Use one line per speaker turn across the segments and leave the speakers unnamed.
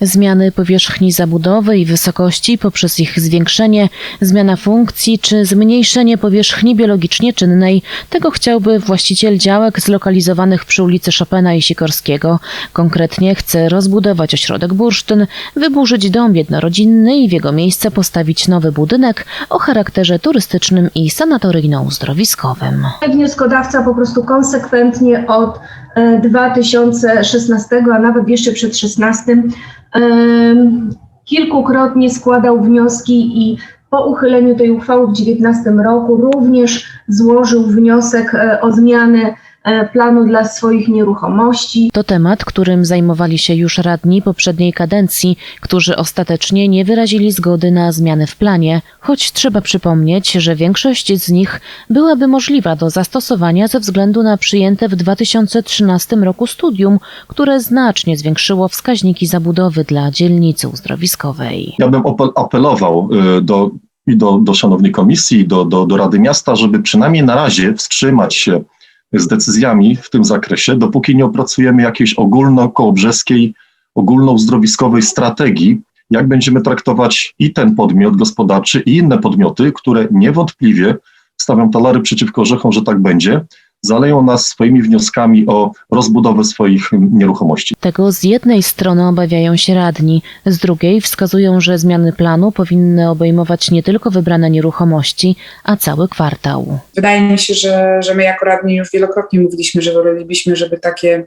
Zmiany powierzchni zabudowy i wysokości poprzez ich zwiększenie, zmiana funkcji czy zmniejszenie powierzchni biologicznie czynnej. Tego chciałby właściciel działek zlokalizowanych przy ulicy Chopina i Sikorskiego. Konkretnie chce rozbudować ośrodek bursztyn, wyburzyć dom jednorodzinny i w jego miejsce postawić nowy budynek o charakterze turystycznym i sanatoryjno-uzdrowiskowym.
Wnioskodawca po prostu konsekwentnie od 2016, a nawet jeszcze przed 16, em, kilkukrotnie składał wnioski i po uchyleniu tej uchwały w 2019 roku również złożył wniosek e, o zmianę planu dla swoich nieruchomości.
To temat, którym zajmowali się już radni poprzedniej kadencji, którzy ostatecznie nie wyrazili zgody na zmiany w planie, choć trzeba przypomnieć, że większość z nich byłaby możliwa do zastosowania ze względu na przyjęte w 2013 roku studium, które znacznie zwiększyło wskaźniki zabudowy dla dzielnicy uzdrowiskowej.
Ja bym apel- apelował y, do, i do, do szanownej komisji, do, do, do Rady Miasta, żeby przynajmniej na razie wstrzymać się z decyzjami w tym zakresie, dopóki nie opracujemy jakiejś ogólno-kołobrzeskiej, ogólnouzdrowiskowej strategii, jak będziemy traktować i ten podmiot gospodarczy, i inne podmioty, które niewątpliwie stawiam talary przeciwko orzechom, że tak będzie, zaleją nas swoimi wnioskami o rozbudowę swoich nieruchomości.
Tego z jednej strony obawiają się radni, z drugiej wskazują, że zmiany planu powinny obejmować nie tylko wybrane nieruchomości, a cały kwartał.
Wydaje mi się, że, że my jako radni już wielokrotnie mówiliśmy, że wolelibyśmy, żeby takie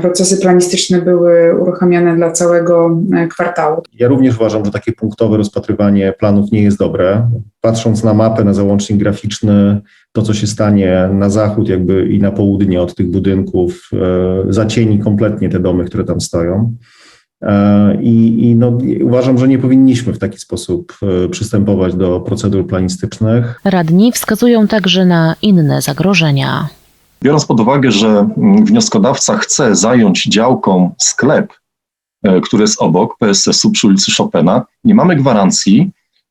procesy planistyczne były uruchamiane dla całego e, kwartału.
Ja również uważam, że takie punktowe rozpatrywanie planów nie jest dobre. Patrząc na mapę, na załącznik graficzny, to co się stanie na zachód jakby i na południe od tych budynków, e, zacieni kompletnie te domy, które tam stoją. E, I, i no, uważam, że nie powinniśmy w taki sposób e, przystępować do procedur planistycznych.
Radni wskazują także na inne zagrożenia.
Biorąc pod uwagę, że mm, wnioskodawca chce zająć działką sklep, e, który jest obok PSS-u przy ulicy Chopina, nie mamy gwarancji,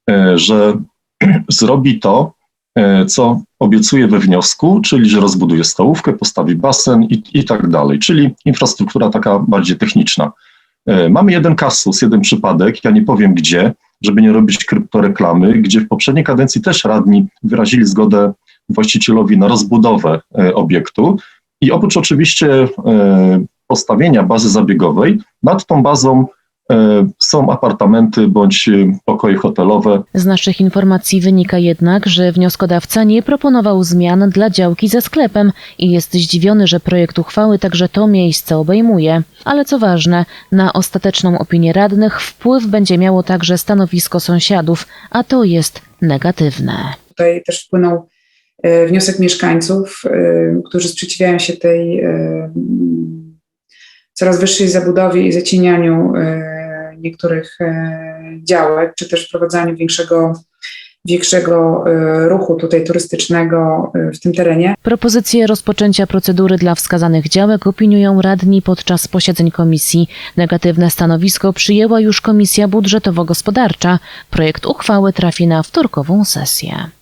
e, że zrobi to, e, co obiecuje we wniosku, czyli że rozbuduje stołówkę, postawi basen i, i tak dalej, czyli infrastruktura taka bardziej techniczna. Mamy jeden kasus, jeden przypadek, ja nie powiem gdzie, żeby nie robić kryptoreklamy, gdzie w poprzedniej kadencji też radni wyrazili zgodę właścicielowi na rozbudowę e, obiektu i oprócz oczywiście e, postawienia bazy zabiegowej, nad tą bazą e, są apartamenty bądź pokoje hotelowe.
Z naszych informacji wynika jednak, że wnioskodawca nie proponował zmian dla działki ze sklepem i jest zdziwiony, że projekt uchwały także to miejsce obejmuje. Ale co ważne, na ostateczną opinię radnych wpływ będzie miało także stanowisko sąsiadów, a to jest negatywne.
Tutaj też wpłynął wniosek mieszkańców, e, którzy sprzeciwiają się tej e, coraz wyższej zabudowie i zacienianiu e, niektórych e, działek, czy też wprowadzaniu większego, większego e, ruchu tutaj turystycznego e, w tym terenie.
Propozycje rozpoczęcia procedury dla wskazanych działek opiniują radni podczas posiedzeń komisji. Negatywne stanowisko przyjęła już Komisja Budżetowo-Gospodarcza. Projekt uchwały trafi na wtorkową sesję.